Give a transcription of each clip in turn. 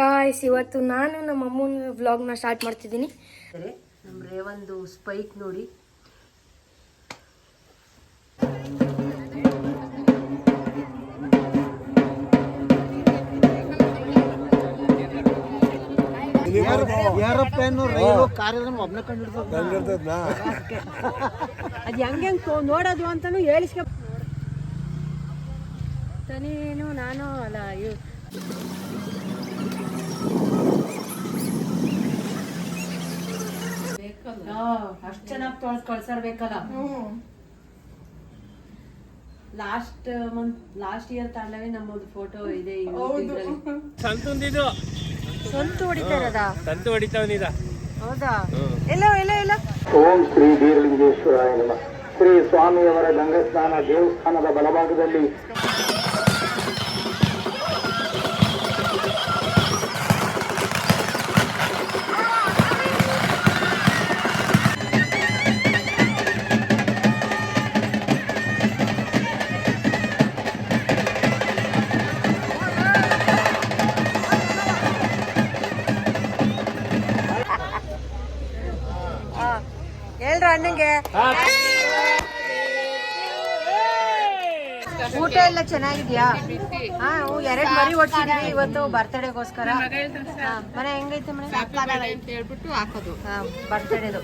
Guys ಇವತ್ತು ನಾನು ನಮ್ಮ ಅಮ್ಮನ ವ್ಲಾಗ್ನ ಸ್ಟಾರ್ಟ್ ಮಾಡ್ತಿದ್ದೀನಿ. ನಮ್ಮ ರೇವಂದು ಸ್ಪೈಕ್ ನೋಡಿ. ಏರೋಪ್ಲೇನ್ ರೈಲು ಕಾರ್ ಎಲ್ಲ ಅದು ಹೆಂಗೆ ಹೆಂಗೆ ನೋಡೋದು ಅಂತಾನು ಹೇಳಿಸ್ಕೊ ತನೇನು ನಾನು ಅಲ್ಲ ಇವ್ ಅಷ್ಟು ಚೆನ್ನಾಗಿ ತೊಳ್ದು ಕಳ್ಸರ್ಬೇಕಲ್ಲ ಲಾಸ್ಟ್ ಮಂತ್ ಲಾಸ್ಟ್ ಇಯರ್ ತಾಂಡವೇ ನಮ್ಮದು ಫೋಟೋ ಇದೆ ಸಂತುಂದಿದು ಸಂತು ಹೊಡಿತಾ ಇರೋದಾ ಸಂತು ಹೊಡಿತಾವನಿದ ಹೌದಾ? ಎಲ್ಲ ಎಲ್ಲ ಎಲ್ಲ. ಓಂ ಶ್ರೀ ಬೀರಲಿಂಗೇಶ್ವರಾಯ ನಮಃ. ಶ್ರೀ ಸ್ವಾಮಿಯವರ ಗಂಗಸ್ನಾನ ದೇವಸ್ಥಾನದ ಬಲಭಾಗದಲ್ಲಿ ಚೆನ್ನಾಗಿದ್ಯಾ? ಹಾ ಎರಡ್ ಮರಿ ಹೊಡ್ಸಿದೀವಿ ಇವತ್ತು ಬರ್ತಡೇಗೋಸ್ಕರ. ಮನೆ ಹೆಂಗೈತೆ ಮನೆ? ಅಂತ ಹೇಳ್ಬಿಟ್ಟು ಹಾಕೋದು. ಹಾ ಬರ್ತಡೇದು.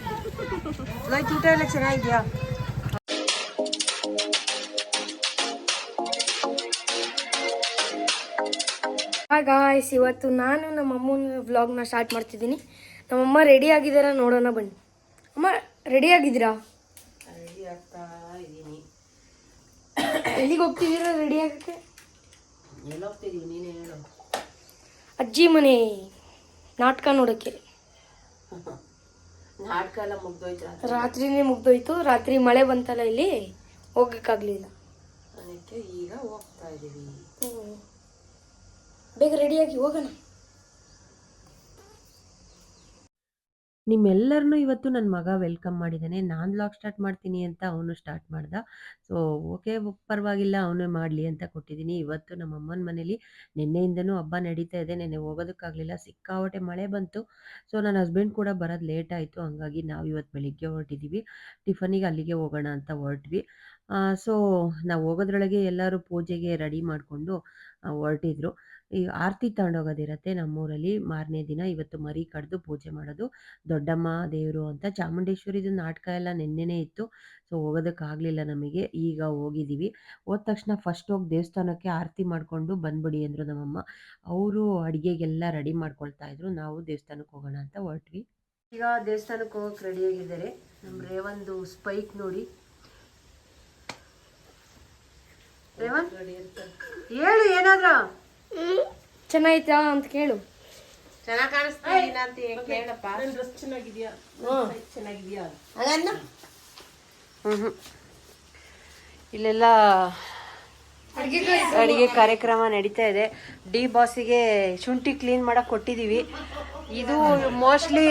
ಲೈಕ್ ಊಟ ಎಲ್ಲ ಚೆನ್ನಾಗಿದ್ಯಾ? ಹಾಯ್ ಗಾಯ್ಸ್ ಇವತ್ತು ನಾನು ನಮ್ಮ ಅಮ್ಮನ ವ್ಲಾಗ್ನ ಸ್ಟಾರ್ಟ್ ಮಾಡ್ತಿದ್ದೀನಿ. ನಮ್ಮಮ್ಮ ರೆಡಿ ಆಗಿದ್ದಾರಾ ನೋಡೋಣ ಬನ್ನಿ. ಅಮ್ಮ ರೆಡಿ ಆಗಿದ್ದೀರಾ? ರೆಡಿ ಆಗ್ತಾ ಇದ್ದೀನಿ ಎಲ್ಲಿಗೆ ಹೋಗ್ತಿದ್ದೀರಾ ರೆಡಿ ಆಗಕ್ಕೆ? ಎಲ್ಲ ಹೋಗ್ತಿದ್ದೀವಿ ನೀನೇ ಹೇಳು. ಅಜ್ಜಿ ಮನೆ ನಾಟಕ ನೋಡೋಕ್ಕೆ. ನಾಟಕ ಎಲ್ಲ ಮುಗ್ದೋಯ್ತು ರಾತ್ರಿನೇ ಮುಗ್ದೋಯ್ತು ರಾತ್ರಿ ಮಳೆ ಬಂತಲ್ಲ ಇಲ್ಲಿ ಹೋಗಕ್ಕಾಗ್ಲಿಲ್ಲ. ಅದಕ್ಕೆ ಈಗ ಹೋಗ್ತಾ ಇದ್ದೀವಿ ಬೇಗ ರೆಡಿಯಾಗಿ ಹೋಗೋಣ. ನಿಮ್ಮೆಲ್ಲರನ್ನೂ ಇವತ್ತು ನನ್ನ ಮಗ ವೆಲ್ಕಮ್ ಮಾಡಿದ್ದಾನೆ ನಾನು ಲಾಗ್ ಸ್ಟಾರ್ಟ್ ಮಾಡ್ತೀನಿ ಅಂತ ಅವನು ಸ್ಟಾರ್ಟ್ ಮಾಡ್ದ. ಸೊ ಓಕೆ ಪರವಾಗಿಲ್ಲ, ಅವನೇ ಮಾಡಲಿ ಅಂತ ಕೊಟ್ಟಿದ್ದೀನಿ ಇವತ್ತು ನಮ್ಮ ಅಮ್ಮನ ಮನೇಲಿ ನಿನ್ನೆಯಿಂದನೂ ಹಬ್ಬ ನಡೀತಾ ಇದೆ. ನೆನ್ನೆ ಹೋಗೋದಕ್ಕಾಗಲಿಲ್ಲ. ಸಿಕ್ಕಾಪಟ್ಟೆ ಮಳೆ ಬಂತು. ಸೊ ನನ್ನ ಹಸ್ಬೆಂಡ್ ಕೂಡ ಬರೋದು ಲೇಟ್ ಆಯಿತು. ಹಂಗಾಗಿ ನಾವು ಇವತ್ತು ಬೆಳಿಗ್ಗೆ ಹೊರಟಿದ್ದೀವಿ ಟಿಫನಿಗೆ ಅಲ್ಲಿಗೆ ಹೋಗೋಣ ಅಂತ ಹೊರಟ್ವಿ. ಸೊ ನಾವು ಹೋಗೋದ್ರೊಳಗೆ ಎಲ್ಲರೂ ಪೂಜೆಗೆ ರೆಡಿ ಮಾಡಿಕೊಂಡು ಹೊರಟಿದ್ರು. ಈ ಆರತಿ ತಗೊಂಡೋಗೋದಿರತ್ತೆ ನಮ್ಮೂರಲ್ಲಿ. ಮಾರನೇ ದಿನ ಇವತ್ತು ಮರಿ ಕಡ್ದು ಪೂಜೆ ಮಾಡೋದು. ದೊಡ್ಡಮ್ಮ, ದೇವರು ಅಂತ ಚಾಮುಂಡೇಶ್ವರಿದು ನಾಟಕ ಎಲ್ಲ ನಿನ್ನೆನೇ ಇತ್ತು. ಸೊ ಹೋಗೋದಕ್ಕಾಗಲಿಲ್ಲ ನಮಗೆ. ಈಗ ಹೋಗಿದ್ದೀವಿ ಹೋದ ತಕ್ಷಣ ಫಸ್ಟ್ ಹೋಗಿ ದೇವಸ್ಥಾನಕ್ಕೆ ಆರತಿ ಮಾಡಿಕೊಂಡು ಬಂದ್ಬಿಡಿ ಅಂದರು ನಮ್ಮಮ್ಮ. ಅವರು ಅಡುಗೆಗೆಲ್ಲ ರೆಡಿ ಮಾಡ್ಕೊಳ್ತಾ ಇದ್ರು. ನಾವು ದೇವಸ್ಥಾನಕ್ಕೆ ಹೋಗೋಣ ಅಂತ ಹೊರಟ್ವಿ. ಈಗ ದೇವಸ್ಥಾನಕ್ಕೆ ಹೋಗೋಕೆ ರೆಡಿಯಾಗಿದ್ದಾರೆ ನಮ್ಮ ರೇವಂದು ಸ್ಪೈಕ್ ನೋಡಿ. ರೇವನ್? ಹೇಳು ಏನಾದ್ರ. ಚೆನ್ನಾಯ್ತಾ ಅಂತ ಕೇಳು. ಚೆನ್ನಾಗಿ ಕಾಣಿಸ್ತಾ ಇಲ್ಲ ಅಂತ ಏನ್ ಕೇಳಪ್ಪ? ಡ್ರೆಸ್ ಚೆನ್ನಾಗಿದ್ಯಾ? ಚೆನ್ನಾಗಿದ್ಯಾ? ಹ್ಮ್ ಇಲ್ಲೆಲ್ಲ ಅಡಿಗೆ ಕಾರ್ಯಕ್ರಮ ನಡೀತಾ ಇದೆ. ಡಿ ಬಾಸಿಗೆ ಶುಂಠಿ ಕ್ಲೀನ್ ಮಾಡಕ್ ಕೊಟ್ಟಿದೀವಿ. ಇದು ಮೋಸ್ಟ್ಲಿ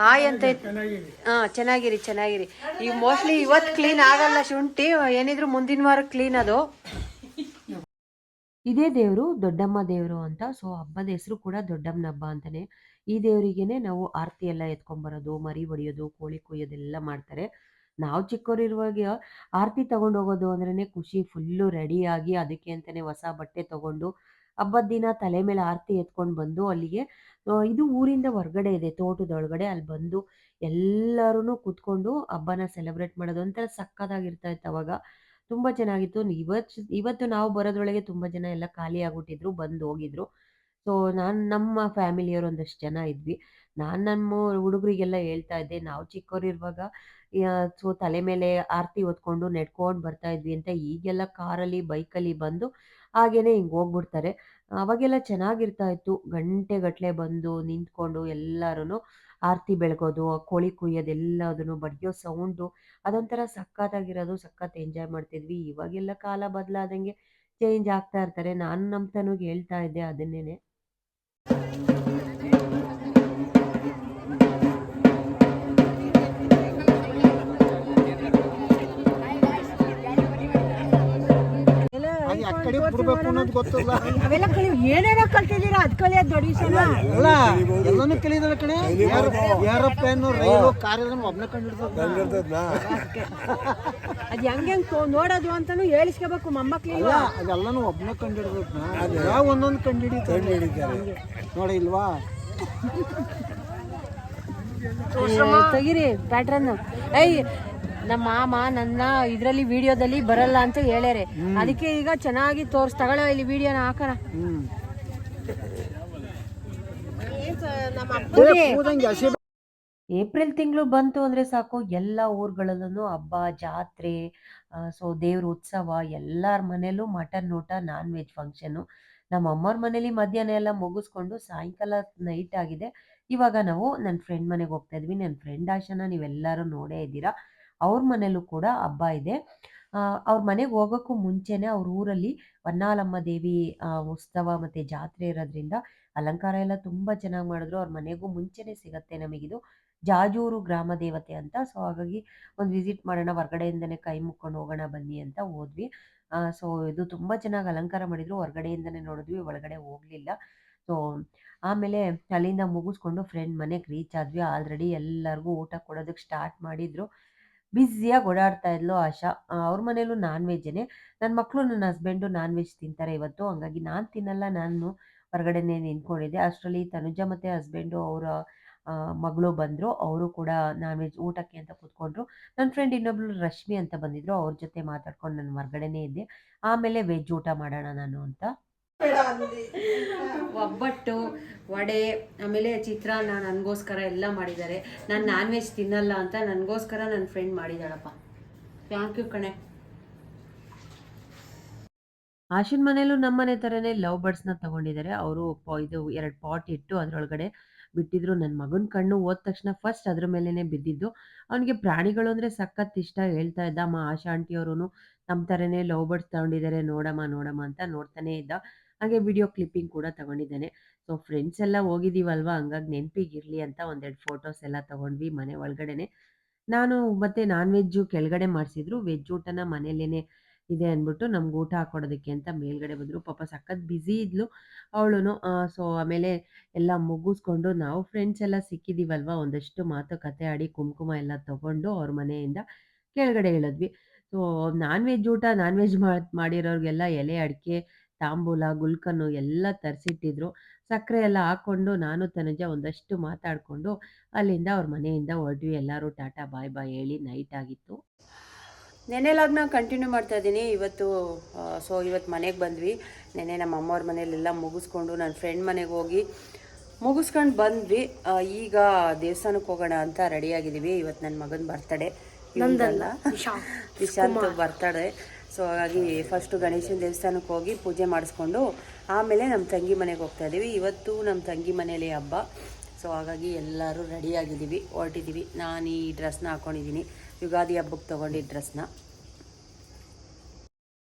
ಹಾಯ್ ಅಂತ ಹಾ ಚೆನ್ನಾಗಿರಿ ಚೆನ್ನಾಗಿರಿ. ಈಗ ಮೋಸ್ಟ್ಲಿ ಇವತ್ತು ಕ್ಲೀನ್ ಆಗಲ್ಲ ಶುಂಠಿ. ಏನಿದ್ರು ಮುಂದಿನ ವಾರ ಕ್ಲೀನ್ ಅದು. ಇದೇ ದೇವರು ದೊಡ್ಡಮ್ಮ ದೇವರು ಅಂತ, ಸೊ ಹಬ್ಬದ ಹೆಸರು ಕೂಡ ದೊಡ್ಡಮ್ಮನ ಹಬ್ಬ ಅಂತಾನೆ. ಈ ದೇವರಿಗೇನೆ ನಾವು ಆರತಿ ಎಲ್ಲ ಎತ್ಕೊಂಬರೋದು, ಮರಿ ಹೊಡಿಯೋದು, ಕೋಳಿ ಕುಯ್ಯೋದೆಲ್ಲ ಮಾಡ್ತಾರೆ. ನಾವು ಚಿಕ್ಕವರಿರುವಾಗ ಆರತಿ ತಗೊಂಡು ಹೋಗೋದು ಅಂದ್ರೇ ಖುಷಿ ಫುಲ್ಲು ರೆಡಿಯಾಗಿ ಅದಕ್ಕೆ ಅಂತಾನೆ ಹೊಸ ಬಟ್ಟೆ ತಗೊಂಡು ಹಬ್ಬದ ದಿನ ತಲೆ ಮೇಲೆ ಆರತಿ ಎತ್ಕೊಂಡು ಬಂದು ಅಲ್ಲಿಗೆ ಇದು ಊರಿಂದ ಹೊರಗಡೆ ಇದೆ, ತೋಟದೊಳಗಡೆ ಅಲ್ಲಿ ಬಂದು ಎಲ್ಲರೂ ಕೂತ್ಕೊಂಡು ಹಬ್ಬನ ಸೆಲೆಬ್ರೇಟ್ ಮಾಡೋದು ಒಂಥರ ಸಕ್ಕತ್ತಾಗಿರ್ತಾ ಇತ್ತು ಅವಾಗ. ತುಂಬ ಚೆನ್ನಾಗಿತ್ತು. ಇವತ್ತು ಇವತ್ತು ನಾವು ಬರೋದ್ರೊಳಗೆ ತುಂಬಾ ಜನ ಎಲ್ಲ ಖಾಲಿ ಆಗ್ಬಿಟ್ಟಿದ್ರು ಬಂದು ಹೋಗಿದ್ರು. ಸೊ, ನಾನು ನಮ್ಮ ಫ್ಯಾಮಿಲಿಯವರು ಒಂದಷ್ಟು ಜನ ಇದ್ವಿ. ನಾನು ನಮ್ಮ ಹುಡುಗರಿಗೆಲ್ಲ ಹೇಳ್ತಾ ಇದ್ದೆ, ನಾವು ಚಿಕ್ಕವರಿರುವಾಗ ಸೊ ತಲೆ ಮೇಲೆ ಆರತಿ ಹೊತ್ಕೊಂಡು ನೆಡ್ಕೊಂಡು ಬರ್ತಾ ಇದ್ವಿ ಅಂತ ಈಗೆಲ್ಲ ಕಾರಲ್ಲಿ, ಬೈಕಲ್ಲಿ ಬಂದು ಹಾಗೇನೆ ಹಿಂಗೆ ಹೋಗ್ಬಿಡ್ತಾರೆ. ಅವಾಗೆಲ್ಲ ಚೆನ್ನಾಗಿರ್ತಾ ಇತ್ತು. ಗಂಟೆಗಟ್ಟಲೆ ಬಂದು ನಿಂತ್ಕೊಂಡು ಎಲ್ಲರೂ ಆರತಿ ಬೆಳಗೋದು ಕೋಳಿ ಕುಯ್ಯೋದು ಎಲ್ಲದನ್ನು ಬಡಿಯೋ ಸೌಂಡು, ಅದೊಂಥರ ಸಖತ್ತಾಗಿರೋದು, ಸಖತ್ ಎಂಜಾಯ್ ಮಾಡ್ತಿದ್ವಿ. ಇವಾಗೆಲ್ಲ ಕಾಲ ಬದಲಾದಂಗೆ ಚೇಂಜ್ ಆಗ್ತಾ ಇರ್ತಾರೆ. ನಾನು ನಮ್ಮ ತನಗೆ ಹೇಳ್ತಾ ಇದ್ದೆ ಅದನ್ನೇನೆ. ಹಾಗೆ ಆ ಕಡೆ ಬಿಡ್ಬೇಕು ಅನ್ನೋದು ಗೊತ್ತಿಲ್ಲ. ಅವೆಲ್ಲ ಕಲಿ ಏನೇನೋ ಕಲ್ತಿದ್ದೀರಾ? ಅದ್ ಕಲಿಯೋದು ದೊಡ್ಡ ವಿಷಯನ? ಅಲ್ಲ ಎಲ್ಲಾನು ಕಲಿದಲ್ಲ ಕಣೆ. ಏರೋಪ್ಲೇನ್ ರೈಲು ಕಾರ್ ಇದನ್ನ ಒಬ್ನೇ ಕಂಡಿಡ್ತದ. ಅದು ಹೆಂಗ್ ಹೆಂಗ್ ನೋಡೋದು ಅಂತಾನು ಹೇಳಿಸ್ಕೋಬೇಕು ಮೊಮ್ಮಕ್ಳಿಗೆ. ಅಲ್ಲ ಅದೆಲ್ಲಾನು ಒಬ್ನೇ ಕಂಡಿಡ್ಬೇಕು ಯಾವ ಒಂದೊಂದು ಕಂಡಿಡಿತಾರೆ. ನೋಡಿ ಇಲ್ವಾ? ತೆಗಿರಿ ಪ್ಯಾಟ್ರನ್ ಐ ನಮ್ಮ ಮಾಮ ನನ್ನ ಇದ್ರಲ್ಲಿ ವಿಡಿಯೋದಲ್ಲಿ ಬರಲ್ಲ ಅಂತ ಹೇಳ್ಯಾರೆ. ಅದಕ್ಕೆ ಈಗ ಚೆನ್ನಾಗಿ ತೋರ್ಸ್ ತಗೊಳ್ಳೋ ಇಲ್ಲಿ ವಿಡಿಯೋನ ಹಾಕಣ. ಏಪ್ರಿಲ್ ತಿಂಗಳು ಬಂತು ಅಂದ್ರೆ ಸಾಕು ಎಲ್ಲ ಊರುಗಳಲ್ಲೂ ಹಬ್ಬ ಜಾತ್ರೆ ಸೊ ದೇವ್ರ ಉತ್ಸವ ಎಲ್ಲರ ಮನೇಲೂ ಮಟನ್ ಊಟ ನಾನ್ ವೆಜ್ ಫಂಕ್ಷನ್ ನಮ್ಮ ಅಮ್ಮವ್ರ ಮನೇಲಿ ಮಧ್ಯಾಹ್ನ ಎಲ್ಲ ಮುಗಿಸ್ಕೊಂಡು ಸಾಯಂಕಾಲ ನೈಟ್ ಆಗಿದೆ. ಇವಾಗ ನಾವು ನನ್ನ ಫ್ರೆಂಡ್ ಮನೆಗೆ ಹೋಗ್ತಾ ಇದ್ವಿ. ನನ್ನ ಫ್ರೆಂಡ್ ಆಶನ ನೀವೆಲ್ಲರೂ ನೋಡೇ ಇದ್ದೀರಾ. ಅವ್ರ ಮನೇಲೂ ಕೂಡ ಹಬ್ಬ ಇದೆ. ಅವ್ರ ಮನೆಗೆ ಹೋಗೋಕ್ಕೂ ಮುಂಚೆನೇ ಅವ್ರ ಊರಲ್ಲಿ ಹೊನ್ನಾಳಮ್ಮ ದೇವಿ ಉತ್ಸವ ಮತ್ತು ಜಾತ್ರೆ ಇರೋದ್ರಿಂದ ಅಲಂಕಾರ ಎಲ್ಲ ತುಂಬ ಚೆನ್ನಾಗಿ ಮಾಡಿದ್ರು. ಅವ್ರ ಮನೆಗೂ ಮುಂಚೆನೇ ಸಿಗತ್ತೆ ನಮಗಿದು. ಜಾಜೂರು ಗ್ರಾಮ ದೇವತೆ ಅಂತ. ಸೊ ಹಾಗಾಗಿ ಒಂದು ವಿಸಿಟ್ ಮಾಡೋಣ, ಹೊರಗಡೆಯಿಂದನೇ ಕೈ ಮುಕ್ಕೊಂಡು ಹೋಗೋಣ ಬನ್ನಿ ಅಂತ ಹೋದ್ವಿ. ಸೊ ಇದು ತುಂಬ ಚೆನ್ನಾಗಿ ಅಲಂಕಾರ ಮಾಡಿದ್ರು. ಹೊರಗಡೆಯಿಂದನೇ ನೋಡಿದ್ವಿ, ಒಳಗಡೆ ಹೋಗಲಿಲ್ಲ. ಸೊ ಆಮೇಲೆ ಅಲ್ಲಿಂದ ಮುಗಿಸ್ಕೊಂಡು ಫ್ರೆಂಡ್ ಮನೆಗೆ ರೀಚ್ ಆದ್ವಿ. ಆಲ್ರೆಡಿ ಎಲ್ಲರಿಗೂ ಊಟ ಕೊಡೋದಕ್ಕೆ ಸ್ಟಾರ್ಟ್ ಮಾಡಿದ್ರು. ಬ್ಯುಸಿಯಾಗಿ ಓಡಾಡ್ತಾ ಇದ್ಲು ಆಶಾ. ಅವ್ರ ಮನೇಲೂ ನಾನ್ ವೆಜ್ಜೇ ನನ್ನ ಮಕ್ಕಳು ನನ್ನ ಹಸ್ಬೆಂಡು ನಾನ್ ವೆಜ್ ತಿಂತಾರೆ ಇವತ್ತು. ಹಂಗಾಗಿ ನಾನು ತಿನ್ನಲ್ಲ, ನಾನು ಹೊರಗಡೆನೇ ನಿಂತ್ಕೊಂಡಿದ್ದೆ. ಅಷ್ಟರಲ್ಲಿ ತನುಜ ಮತ್ತು ಹಸ್ಬೆಂಡು ಅವರ ಮಗಳು ಬಂದರು. ಅವರು ಕೂಡ ನಾನ್ ವೆಜ್ ಊಟಕ್ಕೆ ಅಂತ ಕೂತ್ಕೊಂಡ್ರು. ನನ್ನ ಫ್ರೆಂಡ್ ಇನ್ನೊಬ್ಳು ರಶ್ಮಿ ಅಂತ ಬಂದಿದ್ರು. ಅವ್ರ ಜೊತೆ ಮಾತಾಡ್ಕೊಂಡು ನಾನು ಹೊರಗಡೆನೇ ಇದ್ದೆ. ಆಮೇಲೆ ವೆಜ್ ಊಟ ಮಾಡೋಣ ನಾನು ಅಂತ. ಒಬ್ಬಟ್ಟು ವಡೆ ಆಮೇಲೆ ಚಿತ್ರಾನ್ನ ನನಗೋಸ್ಕರ ಎಲ್ಲ ಮಾಡಿದ್ದಾರೆ. ನಾನು ನಾನ್ ವೆಜ್ ತಿನ್ನಲ್ಲ ಅಂತ ನನಗೋಸ್ಕರ ನನ್ನ ಫ್ರೆಂಡ್ ಮಾಡಿದಾಳಪ್ಪ ಥ್ಯಾಂಕ್ ಯು ಕಣೆ. ಆಶಿನ್ ಮನೇಲೂ ನಮ್ಮನೆ ಥರನೇ ಲವ್ ಬರ್ಡ್ಸ್ನ ತಗೊಂಡಿದ್ದಾರೆ. ಅವರು ಇದು ಎರಡು ಪಾಟ್ ಇಟ್ಟು ಅದರೊಳಗಡೆ ಬಿಟ್ಟಿದ್ರು. ನನ್ನ ಮಗನ ಕಣ್ಣು ಹೋದ ತಕ್ಷಣ ಫಸ್ಟ್ ಅದ್ರ ಮೇಲೇ ಬಿದ್ದಿದ್ದು. ಅವನಿಗೆ ಪ್ರಾಣಿಗಳು ಅಂದರೆ ಸಖತ್ ಇಷ್ಟ ಹೇಳ್ತಾ ಇದ್ದ. ಅಮ್ಮ ಆಶಾ ಆಂಟಿಯವರು ನಮ್ಮ ಥರನೇ ಲವ್ ಬರ್ಡ್ಸ್ ತಗೊಂಡಿದ್ದಾರೆ. ನೋಡಮ್ಮ ನೋಡಮ್ಮ ಅಂತ ನೋಡ್ತಾನೆ ಇದ್ದ. ಹಾಗೆ ವಿಡಿಯೋ ಕ್ಲಿಪ್ಪಿಂಗ್ ಕೂಡ ತಗೊಂಡಿದ್ದಾನೆ. ಸೊ ಫ್ರೆಂಡ್ಸ್ ಎಲ್ಲ ಹೋಗಿದ್ದೀವಲ್ವ? ಹಂಗಾಗಿ ನೆನಪಿಗಿರಲಿ ಅಂತ ಒಂದೆರಡು ಫೋಟೋಸ್ ಎಲ್ಲ ತಗೊಂಡ್ವಿ ಮನೆ ಒಳಗಡೆನೆ. ನಾನು ಮತ್ತೆ ನಾನ್ ವೆಜ್ಜು ಕೆಳಗಡೆ ಮಾಡಿಸಿದ್ರು. ವೆಜ್ ಊಟನ ಮನೇಲೇನೆ ಇದೆ ಅಂದ್ಬಿಟ್ಟು ನಮ್ಗೆ ಊಟ ಹಾಕೊಡೋದಕ್ಕೆ ಅಂತ ಮೇಲ್ಗಡೆ ಬಂದರು. ಪಾಪ ಸಖತ್ ಬ್ಯುಸಿ ಇದ್ಲು ಅವಳು ಸೊ ಆಮೇಲೆ ಎಲ್ಲ ಮುಗಿಸ್ಕೊಂಡು ನಾವು ಫ್ರೆಂಡ್ಸ್ ಎಲ್ಲ ಸಿಕ್ಕಿದ್ದೀವಲ್ವ ಒಂದಷ್ಟು ಮಾತುಕತೆ ಆಡಿ ಕುಂಕುಮ ಎಲ್ಲ ತಗೊಂಡು ಅವ್ರ ಮನೆಯಿಂದ ಕೆಳಗಡೆ ಇಳಿದ್ವಿ. ಸೊ ನಾನ್ ವೆಜ್ ಊಟ ನಾನ್ ವೆಜ್ ಮಾಡಿರೋರಿಗೆಲ್ಲ ಎಲೆ ಅಡಿಕೆ ತಾಂಬೂಲ ಗುಲ್ಕನ್ನು ಎಲ್ಲ ತರಿಸಿಟ್ಟಿದ್ರು. ಸಕ್ಕರೆ ಎಲ್ಲ ಹಾಕ್ಕೊಂಡು ನಾನು ತನುಜ ಒಂದಷ್ಟು ಮಾತಾಡಿಕೊಂಡು ಅಲ್ಲಿಂದ ಅವ್ರ ಮನೆಯಿಂದ ಹೊರಟ್ವಿ. ಎಲ್ಲರೂ ಟಾಟಾ ಬಾಯ್ ಬಾಯ್ ಹೇಳಿ ನೈಟ್ ಆಗಿತ್ತು. ನೆನೆ ಲಾಗ್ನ ಕಂಟಿನ್ಯೂ ಮಾಡ್ತಾ ಇದ್ದೀನಿ. ಇವತ್ತು ಸೊ ಇವತ್ತು ಮನೆಗೆ ಬಂದ್ವಿ. ನೆನೆ ನಮ್ಮ ಅಮ್ಮವ್ರ ಮನೇಲೆಲ್ಲ ಮುಗಿಸ್ಕೊಂಡು ನನ್ನ ಫ್ರೆಂಡ್ ಮನೆಗೆ ಹೋಗಿ ಮುಗಿಸ್ಕೊಂಡು ಬಂದ್ವಿ. ಆ, ಈಗ ದೇವಸ್ಥಾನಕ್ಕೆ ಹೋಗೋಣ ಅಂತ ರೆಡಿಯಾಗಿದ್ದೀವಿ ಇವತ್ತು ನನ್ನ ಮಗನ ಬರ್ತಡೇ. ನಂದಲ್ಲ, ವಿಶಾಂತ್ ಬರ್ತಡೇ. ಸೊ ಹಾಗಾಗಿ ಫಸ್ಟು ಗಣೇಶನ ದೇವಸ್ಥಾನಕ್ಕೆ ಹೋಗಿ ಪೂಜೆ ಮಾಡಿಸ್ಕೊಂಡು ಆಮೇಲೆ ನಮ್ಮ ತಂಗಿ ಮನೆಗೆ ಹೋಗ್ತಾ ಇದ್ದೀವಿ. ಇವತ್ತು ನಮ್ಮ ತಂಗಿ ಮನೇಲಿ ಹಬ್ಬ. ಸೊ ಹಾಗಾಗಿ ಎಲ್ಲರೂ ರೆಡಿಯಾಗಿದ್ದೀವಿ ಹೊರಟಿದ್ದೀವಿ. ನಾನು ಈ ಡ್ರೆಸ್ನ ಹಾಕೊಂಡಿದ್ದೀನಿ. ಯುಗಾದಿ ಹಬ್ಬಕ್ಕೆ ತೊಗೊಂಡಿದ್ದ ಡ್ರೆಸ್ನ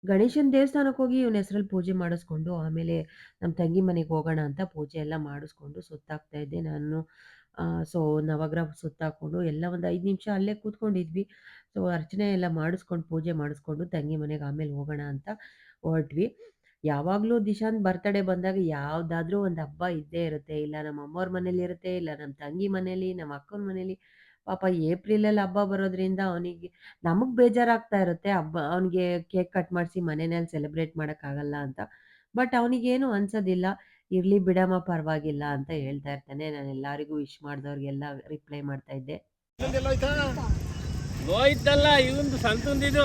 ಗಣೇಶನ ದೇವಸ್ಥಾನಕ್ಕೆ ಹೋಗಿ ಇವನ ಹೆಸರಲ್ಲಿ ಪೂಜೆ ಮಾಡಿಸ್ಕೊಂಡು ಆಮೇಲೆ ನಮ್ಮ ತಂಗಿ ಮನೆಗೆ ಹೋಗೋಣ ಅಂತ ಪೂಜೆ ಎಲ್ಲ ಮಾಡಿಸ್ಕೊಂಡು ಸುತ್ತಾಕ್ತಾ ಇದ್ದೆ ನಾನು. ಸೊ ನವಗ್ರಹ ಸುತ್ತಾಕೊಂಡು ಎಲ್ಲ ಒಂದು ಐದು ನಿಮಿಷ ಅಲ್ಲೇ ಕೂತ್ಕೊಂಡಿದ್ವಿ. ಸೊ, ಅರ್ಚನೆ ಎಲ್ಲ ಮಾಡಿಸ್ಕೊಂಡು ಪೂಜೆ ಮಾಡಿಸ್ಕೊಂಡು ತಂಗಿ ಮನೆಗೆ ಆಮೇಲೆ ಹೋಗೋಣ ಅಂತ ಹೊರಟ್ವಿ. ಯಾವಾಗಲೂ ದಿಶಾಂತ್ ಬರ್ತಡೇ ಬಂದಾಗ ಯಾವುದಾದ್ರೂ ಒಂದು ಹಬ್ಬ ಇದ್ದೇ ಇರುತ್ತೆ. ಇಲ್ಲ ನಮ್ಮ ಅಮ್ಮವ್ರ ಮನೇಲಿ ಇರುತ್ತೆ, ಇಲ್ಲ ನಮ್ಮ ತಂಗಿ ಮನೇಲಿ ನಮ್ಮ ಅಕ್ಕನ ಮನೇಲಿ. ಪಾಪ ಏಪ್ರಿಲಲ್ಲಿ ಹಬ್ಬ ಬರೋದ್ರಿಂದ ಅವನಿಗೆ, ನಮಗೆ ಬೇಜಾರಾಗ್ತಾ ಇರುತ್ತೆ. ಹಬ್ಬ, ಅವನಿಗೆ ಕೇಕ್ ಕಟ್ ಮಾಡಿಸಿ ಮನೆಯಲ್ಲಿ ಸೆಲೆಬ್ರೇಟ್ ಮಾಡೋಕ್ಕಾಗಲ್ಲ ಅಂತ. ಬಟ್ ಅವನಿಗೇನು ಅನ್ಸೋದಿಲ್ಲ. ಇರಲಿ ಬಿಡಮ್ಮ ಪರವಾಗಿಲ್ಲ ಅಂತ ಹೇಳ್ತಾ ಇರ್ತಾನೆ. ನಾನು ಎಲ್ಲರಿಗೂ ವಿಶ್ ಮಾಡಿದವ್ರಿಗೆಲ್ಲ ರಿಪ್ಲೈ ಮಾಡ್ತಾ ಇದ್ದೆ. ಹೋಯ್ತಲ್ಲ ಇವಂದು ಸಂತುಂದಿದು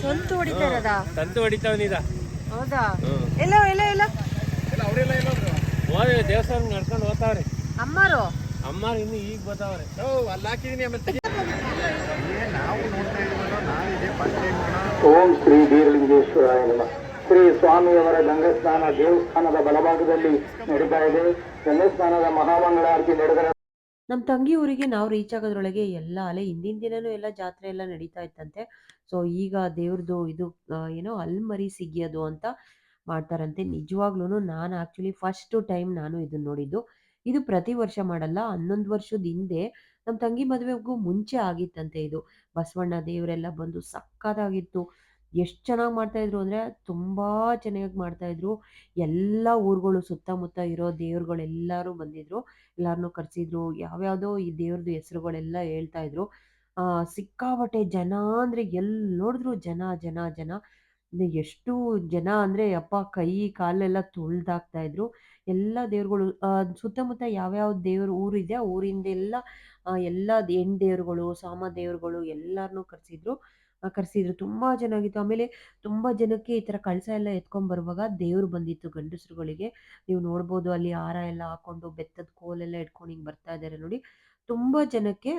ಸ್ವಂತ ಹೊಡಿತಾ ಇರೋದ ಸಂತು ಹೊಡಿತಾವನಿದ. ಹೌದಾ? ಎಲ್ಲ ಎಲ್ಲ ಎಲ್ಲ. ಹೋದ್ರೆ ದೇವಸ್ಥಾನ ನಡ್ಕೊಂಡು ಹೋಗ್ತಾವ್ರಿ. ಅಮ್ಮಾರು? ಅಮ್ಮಾರು ಇನ್ನು ಈಗ ಬರ್ತಾವ್ರೆ. ಓಂ ಶ್ರೀ ಬೀರಲಿಂಗೇಶ್ವರಾಯ ನಮಃ. ಶ್ರೀ ಸ್ವಾಮಿಯವರ ಗಂಗಸ್ಥಾನ ದೇವಸ್ಥಾನದ ಬಲಭಾಗದಲ್ಲಿ ನಡೀತಾ ಇದೆ. ಗಂಗಾಸ್ನಾನದ ಮಹಾಮಂಗಳಾರತಿ ನಡೆದ ನಮ್ಮ ತಂಗಿ ಊರಿಗೆ ನಾವು ರೀಚ್ ಆಗೋದ್ರೊಳಗೆ ಎಲ್ಲ ಅಲೆ ಹಿಂದಿನ ದಿನನೂ ಎಲ್ಲ ಜಾತ್ರೆ ಎಲ್ಲ ನಡೀತಾ ಇತ್ತಂತೆ. ಸೊ ಈಗ ದೇವ್ರದ್ದು ಇದು ಏನೋ ಅಲ್ಮರಿ ಸಿಗಿಯೋದು ಅಂತ ಮಾಡ್ತಾರಂತೆ. ನಿಜವಾಗ್ಲೂ ನಾನು ಆ್ಯಕ್ಚುಲಿ ಫಸ್ಟ್ ಟೈಮ್ ನಾನು ಇದನ್ನ ನೋಡಿದ್ದು. ಇದು ಪ್ರತಿ ವರ್ಷ ಮಾಡಲ್ಲ, ಹನ್ನೊಂದು ವರ್ಷದ ಹಿಂದೆ ನಮ್ಮ ತಂಗಿ ಮದುವೆಗೂ ಮುಂಚೆ ಆಗಿತ್ತಂತೆ ಇದು. ಬಸವಣ್ಣ ದೇವರೆಲ್ಲ ಬಂದು ಸಕ್ಕತ್ತಾಗಿತ್ತು. ಎಷ್ಟು ಚೆನ್ನಾಗಿ ಮಾಡ್ತಾಯಿದ್ರು ಅಂದರೆ ತುಂಬ ಚೆನ್ನಾಗಿ ಮಾಡ್ತಾಯಿದ್ರು ಎಲ್ಲ ಊರುಗಳು ಸುತ್ತಮುತ್ತ ಇರೋ ದೇವ್ರುಗಳೆಲ್ಲರೂ ಬಂದಿದ್ದರು ಎಲ್ಲರನ್ನೂ ಕರೆಸಿದ್ರು. ಯಾವ್ಯಾವುದೋ ಈ ದೇವ್ರದ್ದು ಹೆಸ್ರುಗಳೆಲ್ಲ ಹೇಳ್ತಾಯಿದ್ರು ಸಿಕ್ಕಾಪಟ್ಟೆ ಜನ ಅಂದರೆ ಎಲ್ಲಿ ನೋಡಿದ್ರು ಜನ ಜನ ಜನ. ಎಷ್ಟು ಜನ ಅಂದರೆ ಅಪ್ಪ ಕೈ, ಕಾಲೆಲ್ಲ ತುಳಿದಾಕ್ತಾ ಇದ್ರು. ಎಲ್ಲ ದೇವ್ರುಗಳು ಸುತ್ತಮುತ್ತ ಯಾವ್ಯಾವ ದೇವ್ರ ಊರಿದೆ ಊರಿಂದೆಲ್ಲ ಎಲ್ಲ ಹೆಣ್ ದೇವ್ರುಗಳು, ಸಾಮ ದೇವ್ರುಗಳು ಎಲ್ಲರನ್ನೂ ಕರೆಸಿದ್ರು. ಕರೆಸಿದ್ರು. ತುಂಬ ಚೆನ್ನಾಗಿತ್ತು. ಆಮೇಲೆ ತುಂಬ ಜನಕ್ಕೆ ಈ ಥರ ಕಳಸ ಎಲ್ಲ ಎತ್ಕೊಂಡು ಬರುವಾಗ ದೇವ್ರು ಬಂದಿತ್ತು ಗಂಡಸರುಗಳಿಗೆ. ನೀವು ನೋಡ್ಬೋದು ಅಲ್ಲಿ ಹಾರ ಎಲ್ಲ ಹಾಕೊಂಡು ಬೆತ್ತದ ಕೋಲೆಲ್ಲ ಇಟ್ಕೊಂಡು ಹಿಂಗೆ ಬರ್ತಾ ಇದ್ದಾರೆ ನೋಡಿ. ತುಂಬ ಜನಕ್ಕೆ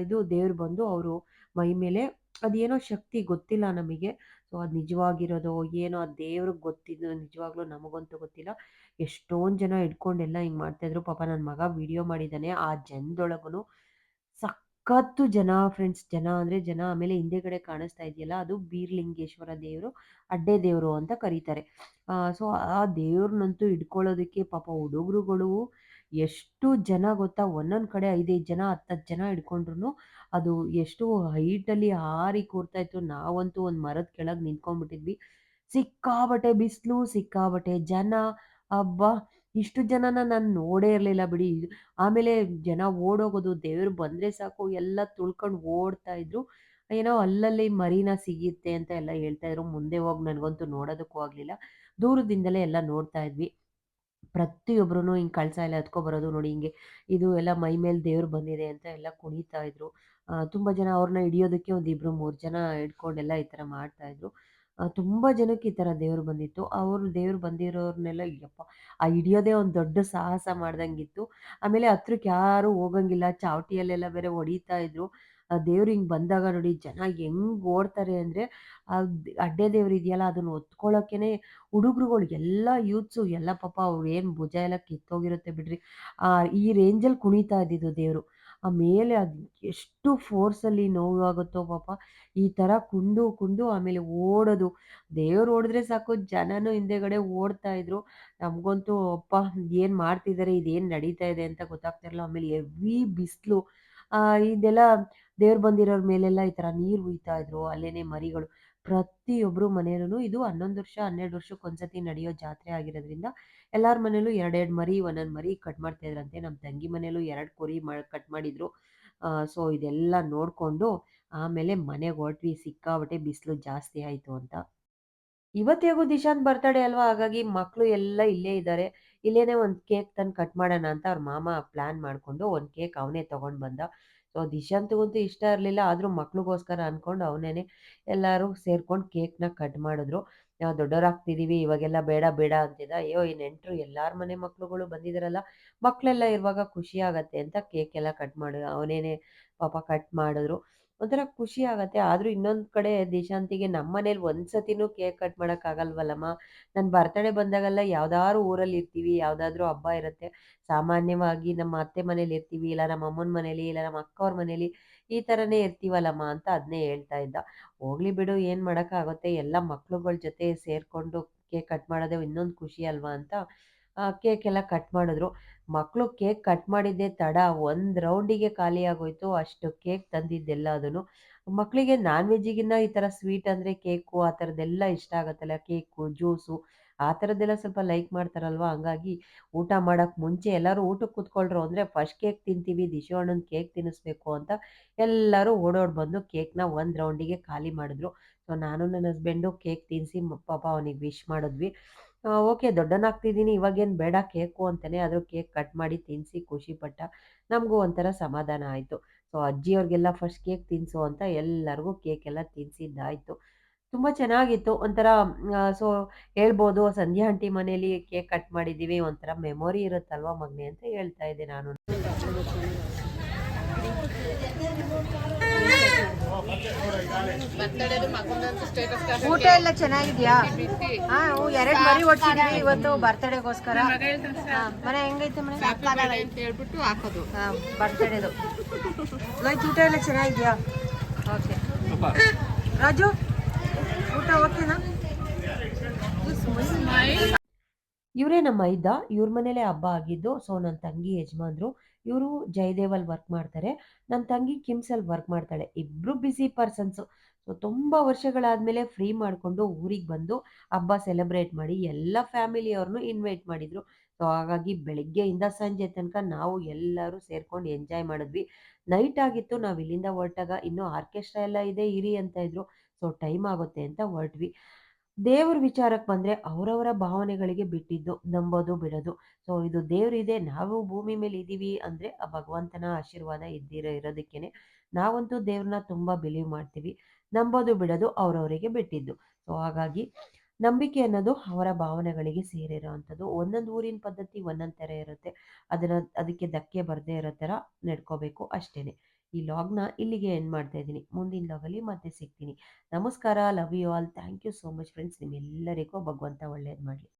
ಇದು ದೇವ್ರು ಬಂದು ಅವರು ಮೈ ಮೇಲೆ ಅದೇನೋ ಶಕ್ತಿ ಗೊತ್ತಿಲ್ಲ ನಮಗೆ. ಸೊ, ಅದು ನಿಜವಾಗಿರೋದು ಏನೋ ಆ ದೇವ್ರಿಗೆ ಗೊತ್ತಿದ್ದು ನಿಜವಾಗ್ಲೂ ನಮಗಂತೂ ಗೊತ್ತಿಲ್ಲ. ಎಷ್ಟೊಂದು ಜನ ಇಟ್ಕೊಂಡೆಲ್ಲ ಹಿಂಗೆ ಮಾಡ್ತಾಯಿದ್ರು ಪಾಪ ನನ್ನ ಮಗ ವಿಡಿಯೋ ಮಾಡಿದ್ದಾನೆ ಆ ಜನದೊಳಗೂ ಸಖತ್ತು ಜನ ಫ್ರೆಂಡ್ಸ್ ಜನ ಅಂದರೆ ಜನ ಆಮೇಲೆ ಹಿಂದೆಗಡೆ ಕಾಣಿಸ್ತಾ ಇದೆಯಲ್ಲ, ಅದು ಬೀರ್ಲಿಂಗೇಶ್ವರ ದೇವರು, ಅಡ್ಡೆ ದೇವರು ಅಂತ ಕರೀತಾರೆ. ಸೊ ಆ ದೇವ್ರನ್ನಂತೂ ಹಿಡ್ಕೊಳ್ಳೋದಕ್ಕೆ ಪಾಪ ಹುಡುಗರುಗಳು ಎಷ್ಟು ಜನ ಗೊತ್ತಾ, ಒಂದೊಂದು ಕಡೆ ಐದೈದು ಜನ ಹತ್ತತ್ತು ಜನ ಹಿಡ್ಕೊಂಡ್ರು ಅದು ಎಷ್ಟು ಹೈಟಲ್ಲಿ ಹಾರಿ ಕೂರ್ತಾ ಇತ್ತು. ನಾವಂತೂ ಒಂದು ಮರದ ಕೆಳಗೆ ನಿಂತ್ಕೊಂಡ್ಬಿಟ್ಟಿದ್ವಿ. ಸಿಕ್ಕಾಬಟ್ಟೆ ಬಿಸಿಲು ಸಿಕ್ಕಾಬಟ್ಟೆ ಜನ. ಅಬ್ಬಾ! ಇಷ್ಟು ಜನನ ನಾನು ನೋಡೇ ಇರಲಿಲ್ಲ ಬಿಡಿ. ಆಮೇಲೆ ಜನ ಓಡೋಗೋದು ದೇವ್ರು ಬಂದರೆ ಸಾಕು ಎಲ್ಲ ತುಳ್ಕೊಂಡು ಓಡ್ತಾ ಇದ್ರು. ಏನೋ ಅಲ್ಲಲ್ಲಿ ಮರಿನ ಸಿಗುತ್ತೆ ಅಂತ ಎಲ್ಲ ಹೇಳ್ತಾ ಇದ್ರು. ಮುಂದೆ ಹೋಗಿ ನನಗಂತೂ ನೋಡೋದಕ್ಕೂ ಆಗಲಿಲ್ಲ. ದೂರದಿಂದಲೇ ಎಲ್ಲ ನೋಡ್ತಾ ಇದ್ವಿ. ಪ್ರತಿಯೊಬ್ಬರೂ ಹಿಂಗೆ ಕಳಸ ಎಲ್ಲ ಎತ್ಕೊಬರೋದು ನೋಡಿ ಹಿಂಗೆ. ಇದು ಎಲ್ಲ ಮೈ ಮೇಲೆ ದೇವ್ರು ಬಂದಿದೆ ಅಂತ ಎಲ್ಲ ಕುಣಿತಾ ಇದ್ರು. ಆ, ತುಂಬ ಜನ ಅವ್ರನ್ನ ಹಿಡಿಯೋದಕ್ಕೆ ಒಂದು ಇಬ್ಬರು ಮೂರು ಜನ ಹಿಡ್ಕೊಂಡೆಲ್ಲ ಈ ಥರ ಮಾಡ್ತಾ ಇದ್ರು. ತುಂಬ ಜನಕ್ಕೆ ಈ ಥರ ದೇವರು ಬಂದಿತ್ತು. ಅವರು ದೇವ್ರು ಬಂದಿರೋರ್ನೆಲ್ಲ, ಯಪ್ಪ, ಆ ಹಿಡಿಯೋದೇ ಒಂದು ದೊಡ್ಡ ಸಾಹಸ ಮಾಡ್ದಂಗಿತ್ತು. ಆಮೇಲೆ ಹತ್ರಕ್ಕೆ ಯಾರೂ ಹೋಗಂಗಿಲ್ಲ. ಚಾವಟಿಯಲ್ಲೆಲ್ಲ ಬೇರೆ ಹೊಡಿತಾ ಇದ್ರು. ಆ, ದೇವ್ರು ಹಿಂಗೆ ಬಂದಾಗ ನೋಡಿ ಜನ ಹೆಂಗ್ ಓಡ್ತಾರೆ ಅಂದರೆ, ಆ ಅಡ್ಡೆ ದೇವ್ರು ಇದೆಯಲ್ಲ, ಅದನ್ನು ಒತ್ಕೊಳ್ಳೋಕ್ಕೇನೆ ಹುಡುಗರುಗಳು, ಎಲ್ಲ ಯೂತ್ಸು, ಎಲ್ಲ ಪಾಪ ಅವ್ರು ಏನು ಭುಜ ಎಲ್ಲ ಕಿತ್ತೋಗಿರುತ್ತೆ ಬಿಡ್ರಿ. ಆ, ಈ ರೇಂಜಲ್ಲಿ ಕುಣಿತಾ ಇದ್ದಿದ್ದು ದೇವರು. ಆ ಮೇಲೆ ಅದು ಎಷ್ಟು ಫೋರ್ಸಲ್ಲಿ ನೋವಾಗುತ್ತೋ ಪಾಪ, ಈ ಥರ ಕುಂಡು ಕುಂಡು ಆಮೇಲೆ ಓಡೋದು. ದೇವ್ರು ಓಡಿದ್ರೆ ಸಾಕು, ಜನನೂ ಹಿಂದೆಗಡೆ ಓಡ್ತಾ ಇದ್ರು. ನಮಗಂತೂ ಅಪ್ಪ, ಏನು ಮಾಡ್ತಿದ್ದಾರೆ ಇದೇನು ನಡೀತಾ ಇದೆ ಅಂತ ಗೊತ್ತಾಗ್ತಿರಲ್ಲ ಆಮೇಲೆ ಎವಿ ಬಿಸಿಲು. ಇದೆಲ್ಲ ದೇವ್ರು ಬಂದಿರೋರ ಮೇಲೆಲ್ಲ ಈ ಥರ ನೀರು ಹುಯ್ತಾ ಇದ್ರು. ಅಲ್ಲೇನೆ ಮರಿಗಳು. ಪ್ರತಿಯೊಬ್ಬರು ಮನೆಯಲ್ಲೂ ಇದು ಹನ್ನೊಂದು ವರ್ಷ, ಹನ್ನೆರಡು ವರ್ಷಕ್ಕೆ ಒಂದ್ಸತಿ ನಡೆಯೋ ಜಾತ್ರೆ ಆಗಿರೋದ್ರಿಂದ ಎಲ್ಲರ ಮನೇಲೂ ಎರಡೆರಡು ಮರಿ, ಒಂದೊಂದು ಮರಿ ಕಟ್ ಮಾಡ್ತಾ ಇದ್ರಂತೆ. ನಮ್ಮ ತಂಗಿ ಮನೇಲೂ ಎರಡು ಕುರಿ ಕಟ್ ಮಾಡಿದ್ರು. ಸೊ ಇದೆಲ್ಲ ನೋಡಿಕೊಂಡು ಆಮೇಲೆ ಮನೆಗೆ ಹೊರಟ್ವಿ. ಸಿಕ್ಕಾಬಟ್ಟೆ ಬಿಸಿಲು ಜಾಸ್ತಿ ಆಯಿತು ಅಂತ. ಇವತ್ತಿಗೂ ದಿಶಾಂತ್ ಬರ್ತಡೇ ಅಲ್ವಾ? ಹಾಗಾಗಿ ಮಕ್ಕಳು ಎಲ್ಲ ಇಲ್ಲೇ ಇದ್ದಾರೆ. ಇಲ್ಲೇನೆ ಒಂದು ಕೇಕ್ ತಂದು ಕಟ್ ಮಾಡೋಣ ಅಂತ ಅವ್ರ ಮಾಮ ಪ್ಲ್ಯಾನ್ ಮಾಡಿಕೊಂಡು ಒಂದು ಕೇಕ್ ಅವನೇ ತೊಗೊಂಡು ಬಂದ. ಸೊ ಇಷ್ಟ ಇರಲಿಲ್ಲ, ಆದರೂ ಮಕ್ಳಿಗೋಸ್ಕರ ಅಂದ್ಕೊಂಡು ಅವನೇನೆ ಎಲ್ಲರೂ ಸೇರ್ಕೊಂಡು ಕೇಕ್ನ ಕಟ್ ಮಾಡಿದ್ರು. ನಾವು ದೊಡ್ಡವರಾಗ್ತಿದ್ದೀವಿ ಇವಾಗೆಲ್ಲ ಬೇಡ ಬೇಡ ಅಂತಿದ್ದ. ಅಯ್ಯೋ, ಈ ನೆಂಟರು ಎಲ್ಲರ ಮನೆ ಮಕ್ಳುಗಳು ಬಂದಿದ್ದಾರಲ್ಲ ಮಕ್ಕಳೆಲ್ಲ ಇರುವಾಗ ಖುಷಿ ಆಗತ್ತೆ ಅಂತ ಕೇಕ್ ಎಲ್ಲ ಕಟ್ ಮಾಡಿದ್ರು ಅವನೇನೆ ಪಾಪ ಕಟ್ ಮಾಡಿದ್ರು. ಒಂಥರ ಖುಷಿ ಆಗತ್ತೆ. ಆದರೂ ಇನ್ನೊಂದು ಕಡೆ ದೇಶಾಂತಿಗೆ ನಮ್ಮ ಮನೇಲಿ ಒಂದ್ಸತಿನೂ ಕೇಕ್ ಕಟ್ ಮಾಡೋಕ್ಕಾಗಲ್ವಲ್ಲಮ್ಮ ನನ್ನ ಬರ್ತಡೇ ಬಂದಾಗೆಲ್ಲ ಯಾವ್ದಾದ್ರು ಊರಲ್ಲಿ ಇರ್ತೀವಿ, ಯಾವುದಾದ್ರೂ ಹಬ್ಬ ಇರುತ್ತೆ. ಸಾಮಾನ್ಯವಾಗಿ ನಮ್ಮ ಅತ್ತೆ ಮನೇಲಿ ಇರ್ತೀವಿ, ಇಲ್ಲ ನಮ್ಮ ಅಮ್ಮನ ಮನೇಲಿ, ಇಲ್ಲ ನಮ್ಮ ಅಕ್ಕವ್ರ ಮನೇಲಿ ಈ ಥರನೇ ಇರ್ತೀವಲ್ಲಮ್ಮ ಅಂತ ಅದನ್ನೇ ಹೇಳ್ತಾ ಇದ್ದ. ಹೋಗ್ಲಿ ಬಿಡು, ಏನು ಮಾಡೋಕ್ಕಾಗುತ್ತೆ ಎಲ್ಲ ಮಕ್ಳುಗಳ ಜೊತೆ ಸೇರಿಕೊಂಡು ಕೇಕ್ ಕಟ್ ಮಾಡೋದೇ ಇನ್ನೊಂದು ಖುಷಿ ಅಲ್ವಾ ಅಂತ ಕೇಕ್ ಎಲ್ಲ ಕಟ್ ಮಾಡಿದ್ರು. ಮಕ್ಕಳು ಕೇಕ್ ಕಟ್ ಮಾಡಿದ್ದೆ ತಡ, ಒಂದು ರೌಂಡಿಗೆ ಖಾಲಿಯಾಗೋಯ್ತು ಅಷ್ಟು ಕೇಕ್ ತಂದಿದ್ದೆಲ್ಲ ಅದನ್ನು ಮಕ್ಕಳಿಗೆ ನಾನ್ ವೆಜ್ಜಿಗಿನ್ನ ಈ ಥರ ಸ್ವೀಟ್ ಅಂದರೆ ಕೇಕು, ಆ ಥರದ್ದೆಲ್ಲ ಇಷ್ಟ ಆಗುತ್ತಲ್ಲ, ಕೇಕು, ಜ್ಯೂಸು, ಆ ಥರದ್ದೆಲ್ಲ ಸ್ವಲ್ಪ ಲೈಕ್ ಮಾಡ್ತಾರಲ್ವಾ? ಹಂಗಾಗಿ ಊಟ ಮಾಡೋಕ್ಕೆ ಮುಂಚೆ ಎಲ್ಲರೂ ಊಟಕ್ಕೆ ಕೂತ್ಕೊಳ್ರು ಅಂದರೆ ಫಸ್ಟ್ ಕೇಕ್ ತಿಂತೀವಿ, ದಿಶು ಅಣ್ಣನ ಕೇಕ್ ತಿನ್ನಿಸ್ಬೇಕು ಅಂತ ಎಲ್ಲರೂ ಓಡೋಡ್ ಬಂದು ಕೇಕ್ನ ಒಂದು ರೌಂಡಿಗೆ ಖಾಲಿ ಮಾಡಿದ್ರು. ಸೊ, ನಾನು ನನ್ನ ಹಸ್ಬೆಂಡು ಕೇಕ್ ತಿನ್ನಿಸಿ ಪಾಪ ಅವನಿಗೆ ವಿಶ್ ಮಾಡಿದ್ವಿ. ಓಕೆ, ದೊಡ್ಡನಾಗ್ತಿದ್ದೀನಿ, ಇವಾಗೇನು ಬೇಡ ಕೇಕು ಅಂತಲೇ ಆದರೂ ಕೇಕ್ ಕಟ್ ಮಾಡಿ ತಿನ್ನಿಸಿ ಖುಷಿಪಟ್ಟ ನಮಗೂ ಒಂಥರ ಸಮಾಧಾನ ಆಯಿತು. ಸೊ, ಅಜ್ಜಿಯವ್ರಿಗೆಲ್ಲ ಫಸ್ಟ್ ಕೇಕ್ ತಿನ್ನಿಸು ಅಂತ ಎಲ್ಲರಿಗೂ ಕೇಕ್ ಎಲ್ಲ ತಿನ್ನಿಸಿದ್ದಾಯಿತು ತುಂಬ ಚೆನ್ನಾಗಿತ್ತು, ಒಂಥರ ಸೊ, ಹೇಳ್ಬೋದು, ಸಂಧ್ಯಾ ಆಂಟಿ ಮನೇಲಿ ಕೇಕ್ ಕಟ್ ಮಾಡಿದ್ದೀವಿ, ಒಂಥರ ಮೆಮೊರಿ ಇರುತ್ತಲ್ವ ಮಗನೆ ಅಂತ ಹೇಳ್ತಾ ಇದ್ದೆ ನಾನು. ಊಟ ಎಲ್ಲ ಚೆನ್ನಾಗಿದ್ಯಾ? ಹಾ ಎರಡು ಮರಿ ಹೊಡ್ಸಿದೀವಿ ಇವತ್ತು ಬರ್ತಡೇಗೋಸ್ಕರ. ಮನೆ ಹೆಂಗೈತೆ ಮನೆ? ಹೇಳ್ಬಿಟ್ಟು ಹಾಕೋದು. ಬರ್ತಡೇದು. ಲೈಕ್ ಊಟ ಎಲ್ಲ ಚೆನ್ನಾಗಿದ್ಯಾ? ಓಕೆ. ರಾಜು ಊಟ ಓಕೆನಾ? ಇವರೇ ನಮ್ಮ ಇದ್ದ, ಇವ್ರ ಮನೇಲೆ ಹಬ್ಬ ಆಗಿದ್ದು ಸೊ ನನ್ನ ತಂಗಿ ಯಜಮಾನ್ರು, ಇವರು ಜಯದೇವಲ್ಲಿ ವರ್ಕ್ ಮಾಡ್ತಾರೆ. ನನ್ನ ತಂಗಿ ಕಿಮ್ಸಲ್ಲಿ ವರ್ಕ್ ಮಾಡ್ತಾಳೆ. ಇಬ್ಬರು ಬ್ಯುಸಿ ಪರ್ಸನ್ಸು ಸೊ ತುಂಬ ವರ್ಷಗಳಾದಮೇಲೆ ಫ್ರೀ ಮಾಡಿಕೊಂಡು ಊರಿಗೆ ಬಂದು ಹಬ್ಬ ಸೆಲೆಬ್ರೇಟ್ ಮಾಡಿ ಎಲ್ಲ ಫ್ಯಾಮಿಲಿಯವ್ರನ್ನೂ ಇನ್ವೈಟ್ ಮಾಡಿದರು. ಸೊ ಹಾಗಾಗಿ ಬೆಳಗ್ಗೆಯಿಂದ ಸಂಜೆ ತನಕ ನಾವು ಎಲ್ಲರೂ ಸೇರ್ಕೊಂಡು ಎಂಜಾಯ್ ಮಾಡಿದ್ವಿ. ನೈಟ್ ಆಗಿತ್ತು ನಾವು ಇಲ್ಲಿಂದ ಹೊರಟಾಗ ಇನ್ನೂ ಆರ್ಕೆಸ್ಟ್ರಾ ಎಲ್ಲ ಇದೆ, ಇರಿ ಅಂತ ಇದ್ರು. ಸೊ ಟೈಮ್ ಆಗುತ್ತೆ ಅಂತ ಹೊರಟ್ವಿ. ದೇವ್ರ ವಿಚಾರಕ್ಕೆ ಬಂದರೆ ಅವರವರ ಭಾವನೆಗಳಿಗೆ ಬಿಟ್ಟಿದ್ದು, ನಂಬೋದು ಬಿಡೋದು. ಸೊ ಇದು ದೇವ್ರಿದೆ, ನಾವು ಭೂಮಿ ಮೇಲೆ ಇದ್ದೀವಿ ಅಂದರೆ ಆ ಭಗವಂತನ ಆಶೀರ್ವಾದ ಇದ್ದಿರೋ, ಇರೋದಕ್ಕೇನೆ ನಾವಂತೂ ದೇವ್ರನ್ನ ತುಂಬ ಬಿಲೀವ್ ಮಾಡ್ತೀವಿ, ನಂಬೋದು ಬಿಡೋದು ಅವರವರಿಗೆ ಬಿಟ್ಟಿದ್ದು. ಸೊ ಹಾಗಾಗಿ ನಂಬಿಕೆ ಅನ್ನೋದು ಅವರ ಭಾವನೆಗಳಿಗೆ ಸೇರಿರೋ ಅಂಥದ್ದು ಒಂದೊಂದು ಊರಿನ ಪದ್ಧತಿ ಒಂದೊಂದು ಥರ ಇರುತ್ತೆ. ಅದನ್ನು, ಅದಕ್ಕೆ ಧಕ್ಕೆ ಬರದೇ ಇರೋ ಥರ ನಡ್ಕೋಬೇಕು ಅಷ್ಟೇ ಈ ಲಾಗ್ನ ಇಲ್ಲಿಗೆ ಎಂಡ್ ಮಾಡ್ತಾ ಇದ್ದೀನಿ. ಮುಂದಿನ ಲಾಗಲ್ಲಿ ಮತ್ತೆ ಸಿಗ್ತೀನಿ. ನಮಸ್ಕಾರ love you all thank you so much friends ನಿಮ್ಮೆಲ್ಲರಿಗೂ ಭಗವಂತ ಒಳ್ಳೆಯದು ಮಾಡಲಿ.